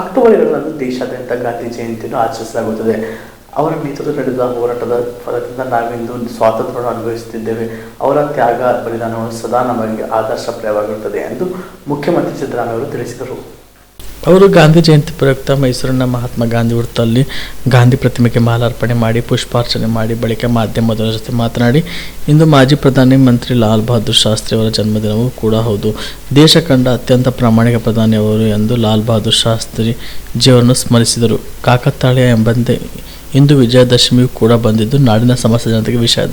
October ಎರಡರಂದು ದೇಶಾದ್ಯಂತ ಗಾಂಧಿ ಜಯಂತಿಯನ್ನು ಆಚರಿಸಲಾಗುತ್ತದೆ. ಅವರ ನೇತೃತ್ವದ ನಡೆದ ಹೋರಾಟದ ಫಲದಿಂದ ನಾವಿಂದು ಸ್ವಾತಂತ್ರ್ಯವನ್ನು ಅನುಭವಿಸುತ್ತಿದ್ದೇವೆ. ಅವರ ತ್ಯಾಗ, ಬಲಿದಾನವನ್ನು ಸದಾ ನಮಗೆ ಆದರ್ಶಪ್ರಾಯವಾಗಿರುತ್ತದೆ ಎಂದು ಮುಖ್ಯಮಂತ್ರಿ ಸಿದ್ದರಾಮಯ್ಯ ಅವರು ತಿಳಿಸಿದರು. ಅವರು ಗಾಂಧಿ ಜಯಂತಿ ಪ್ರಯುಕ್ತ ಮೈಸೂರಿನ ಮಹಾತ್ಮ ಗಾಂಧಿ ವೃತ್ತದಲ್ಲಿ ಗಾಂಧಿ ಪ್ರತಿಮೆಗೆ ಮಾಲಾರ್ಪಣೆ ಮಾಡಿ, ಪುಷ್ಪಾರ್ಚನೆ ಮಾಡಿ, ಬಳಿಕ ಮಾಧ್ಯಮದವರ ಜೊತೆ ಮಾತನಾಡಿ, ಇಂದು ಮಾಜಿ ಪ್ರಧಾನಿ ಮಂತ್ರಿ ಲಾಲ್ ಬಹದ್ದೂರ್ ಶಾಸ್ತ್ರಿ ಅವರ ಜನ್ಮದಿನವೂ ಕೂಡ ಹೌದು. ದೇಶ ಕಂಡ ಅತ್ಯಂತ ಪ್ರಾಮಾಣಿಕ ಪ್ರಧಾನಿ ಅವರು ಎಂದು ಲಾಲ್ ಬಹದ್ದೂರ್ ಶಾಸ್ತ್ರಿ ಜೀವನ ಸ್ಮರಿಸಿದರು. ಕಾಕತಾಳೀಯ ಎಂಬಂತೆ ಇಂದು ವಿಜಯದಶಮಿಯೂ ಕೂಡ ಬಂದಿದ್ದು, ನಾಡಿನ ಸಮಸ್ತ ಜನತೆಗೆ ವಿಷಯ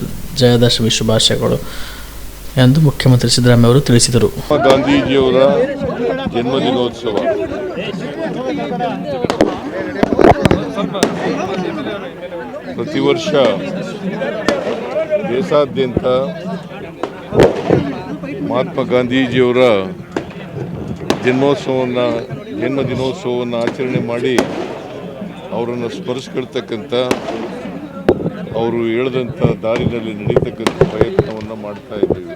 ಜಯದಶಮಿ ಶುಭಾಶಯಗಳು ಎಂದು ಮುಖ್ಯಮಂತ್ರಿ ಸಿದ್ದರಾಮಯ್ಯ ಅವರು ತಿಳಿಸಿದರು. ಜನ್ಮದಿನೋತ್ಸವ. ಪ್ರತಿ ವರ್ಷ ದೇಶಾದ್ಯಂತ ಮಹಾತ್ಮ ಗಾಂಧೀಜಿಯವರ ಜನ್ಮೋತ್ಸವವನ್ನು, ಜನ್ಮದಿನೋತ್ಸವವನ್ನು ಆಚರಣೆ ಮಾಡಿ ಅವರನ್ನು ಸ್ಮರಿಸ್ಕೊಳ್ತಕ್ಕಂಥ, ಅವರು ಹೇಳಿದಂಥ ದಾರಿನಲ್ಲಿ ನಡೀತಕ್ಕಂಥ ಪ್ರಯತ್ನವನ್ನು ಮಾಡ್ತಾ ಇದ್ದೀವಿ.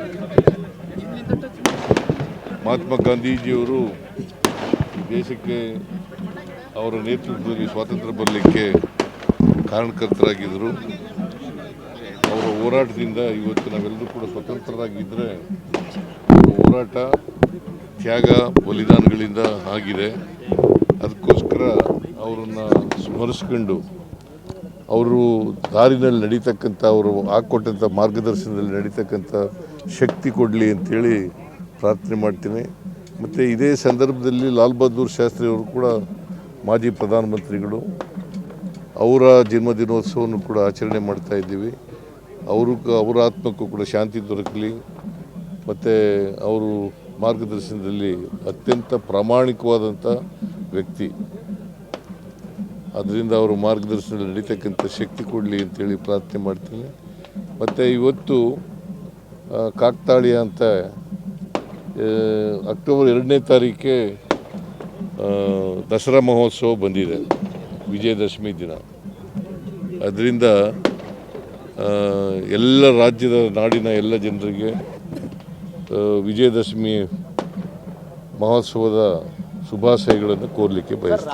ಮಹಾತ್ಮ ಗಾಂಧೀಜಿಯವರು ದೇಶಕ್ಕೆ ಅವರ ನೇತೃತ್ವದಲ್ಲಿ ಸ್ವಾತಂತ್ರ್ಯ ಬರಲಿಕ್ಕೆ ಕಾರಣಕರ್ತರಾಗಿದ್ದರು. ಅವರ ಹೋರಾಟದಿಂದ ಇವತ್ತು ನಾವೆಲ್ಲರೂ ಕೂಡ ಸ್ವತಂತ್ರರಾಗಿದ್ದರೆ ಹೋರಾಟ ತ್ಯಾಗ ಬಲಿದಾನಗಳಿಂದ ಆಗಿದೆ. ಅದಕ್ಕೋಸ್ಕರ ಅವರನ್ನು ಸ್ಮರಿಸ್ಕೊಂಡು ಅವರು ದಾರಿನಲ್ಲಿ ನಡೀತಕ್ಕಂಥ, ಅವರು ಹಾಕ್ಕೊಟ್ಟಂಥ ಮಾರ್ಗದರ್ಶನದಲ್ಲಿ ನಡೀತಕ್ಕಂಥ ಶಕ್ತಿ ಕೊಡಲಿ ಅಂತೇಳಿ ಪ್ರಾರ್ಥನೆ ಮಾಡ್ತೀನಿ. ಮತ್ತು ಇದೇ ಸಂದರ್ಭದಲ್ಲಿ ಲಾಲ್ ಬಹದ್ದೂರ್ ಶಾಸ್ತ್ರಿ ಅವರು ಕೂಡ ಮಾಜಿ ಪ್ರಧಾನಮಂತ್ರಿಗಳು. ಅವರ ಜನ್ಮದಿನೋತ್ಸವವನ್ನು ಕೂಡ ಆಚರಣೆ ಮಾಡ್ತಾ ಇದ್ದೀವಿ. ಅವರು ಅವರ ಆತ್ಮಕ್ಕೂ ಕೂಡ ಶಾಂತಿ ದೊರಕಲಿ. ಮತ್ತು ಅವರು ಮಾರ್ಗದರ್ಶನದಲ್ಲಿ ಅತ್ಯಂತ ಪ್ರಾಮಾಣಿಕವಾದಂಥ ವ್ಯಕ್ತಿ. ಅದರಿಂದ ಅವರು ಮಾರ್ಗದರ್ಶನದಲ್ಲಿ ನಡೀತಕ್ಕಂಥ ಶಕ್ತಿ ಕೊಡಲಿ ಅಂತೇಳಿ ಪ್ರಾರ್ಥನೆ ಮಾಡ್ತೀನಿ. ಮತ್ತು ಇವತ್ತು ಕಾಕ್ತಾಳಿಯ ಅಂತ ಅಕ್ಟೋಬರ್ ಎರಡನೇ ತಾರೀಕೆ ದಸರಾ ಮಹೋತ್ಸವ ಬಂದಿದೆ, ವಿಜಯದಶಮಿ ದಿನ. ಅದರಿಂದ ಎಲ್ಲ ರಾಜ್ಯದ ನಾಡಿನ ಎಲ್ಲ ಜನರಿಗೆ ವಿಜಯದಶಮಿ ಮಹೋತ್ಸವದ ಶುಭಾಶಯಗಳನ್ನು ಕೋರಲಿಕ್ಕೆ ಬಯಸ್ತೀನಿ.